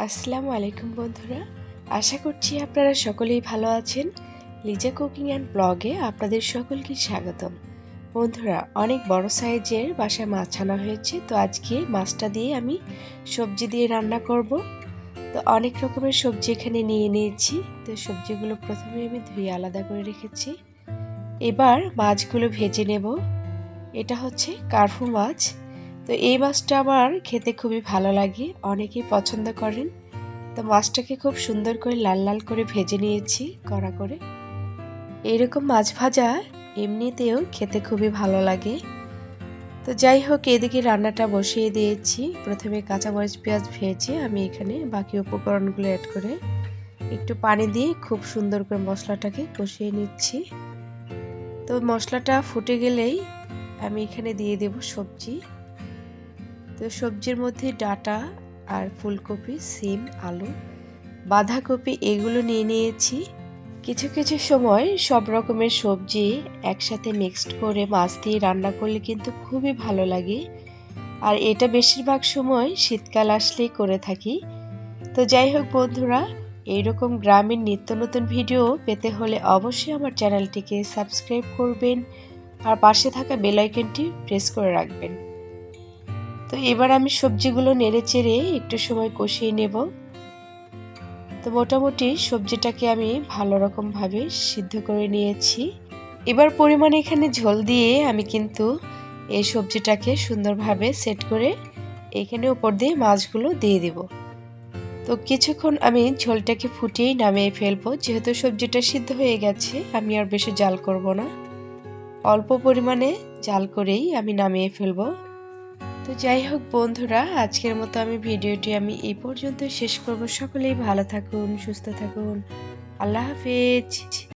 আসসালামু আলাইকুম বন্ধুরা। আশা করছি আপনারা সকলেই ভালো আছেন। লিজা কুকিং অ্যান্ড ব্লগে আপনাদের সকলকে স্বাগতম। বন্ধুরা, অনেক বড় সাইজের বাসায় মাছ আনা হয়েছে। তো আজকে মাছটা দিয়ে আমি সবজি দিয়ে রান্না করব। তো অনেক রকমের সবজি এখানে নিয়ে নিয়েছি। তো সবজিগুলো প্রথমে আমি ধুয়ে আলাদা করে রেখেছি। এবার মাছগুলো ভেজে নেব। এটা হচ্ছে কার্ফু মাছ। তো এই মাছটা আমার খেতে খুবই ভালো লাগে। অনেকেই পছন্দ করেন। তো মাছটাকে খুব সুন্দর করে লাল লাল করে ভেজে নিয়েছি কড়া করে। এরকম মাছ ভাজা এমনিতেও খেতে খুবই ভালো লাগে। তো যাই হোক, এদিকে রান্নাটা বসিয়ে দিয়েছি। প্রথমে কাঁচামরিচ, পেঁয়াজ ভেজে আমি এখানে বাকি উপকরণগুলো অ্যাড করে একটু পানি দিয়ে খুব সুন্দর করে মশলাটাকে কষিয়ে নিচ্ছি। তো মশলাটা ফুটে গেলেই আমি এখানে দিয়ে দেব সবজি। তো সবজির মধ্যে ডাটা আর ফুলকপি, সিম, আলু, বাঁধাকপি এগুলো নিয়ে নিয়েছি। কিছু কিছু সময় সব রকমের সবজি একসাথে মিক্সড করে মাছ দিয়ে রান্না করলে কিন্তু খুবই ভালো লাগে। আর এটা বেশিরভাগ সময় শীতকাল আসলেই করে থাকি। তো যাই হোক বন্ধুরা, এইরকম গ্রামের নিত্য নতুন ভিডিও পেতে হলে অবশ্যই আমার চ্যানেলটিকে সাবস্ক্রাইব করবেন আর পাশে থাকা বেলাইকনটি প্রেস করে রাখবেন। তো এবার আমি সবজিগুলো নেড়ে চেড়ে একটু সময় কষিয়ে নেব। তো মোটামুটি সবজিটাকে আমি ভালো রকমভাবে সিদ্ধ করে নিয়েছি। এবার পরিমাণে এখানে ঝোল দিয়ে আমি কিন্তু এই সবজিটাকে সুন্দরভাবে সেট করে এখানে উপর দিয়ে মাছগুলো দিয়ে দেব। তো কিছুক্ষণ আমি ঝোলটাকে ফুটিয়েই নামিয়ে ফেলব। যেহেতু সবজিটা সিদ্ধ হয়ে গেছে, আমি আর বেশি জাল করব না। অল্প পরিমাণে জাল করেই আমি নামিয়ে ফেলব। তো যাই হোক বন্ধুরা, আজকের মতো আমি ভিডিওটি আমি এই পর্যন্ত শেষ করব। সকলেই ভালো থাকুন, সুস্থ থাকুন। আল্লাহ হাফেজ।